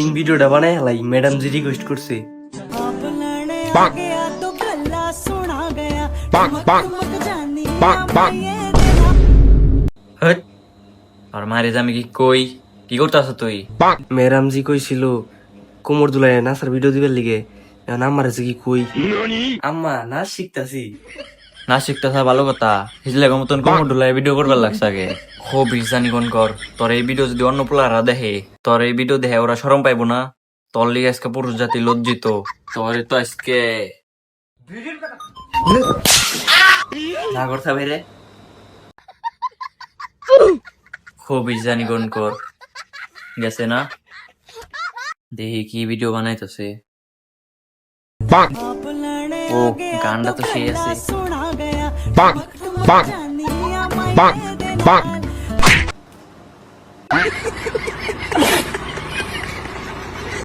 এই ভিডিওটা বানায় লাই ম্যাডাম জি রিকোয়েস্ট করছে। আর মারে আমি কি কই? কি করতেছ তুই? ম্যাডাম জি কইছিল কোমর দুলাই নাচার ভিডিও দিবার লিগে এখন আমার কি কই? আম্মা নাচ শিখতাছি। নাসিক তথা ভালো কথা। হিজলেগো মতন কম ঢুলাই ভিডিও করবার লাগছে আগে। খুব হিসানি কোন কর তোর এই ভিডিও যদি অন্য পোলারা দেখে তোর এই ভিডিও দেখে ওরা সরম পাইবো না। তোর লিগে আজকে পুরুষ জাতি লজ্জিত। তোর তো আজকে খুব হিসানি কোন কর। গেছে না? দেখি কি ভিডিও বানাইতেছে। ও গানটা তো সেই আছে। বাঁক বাঁক বাঁক বাঁক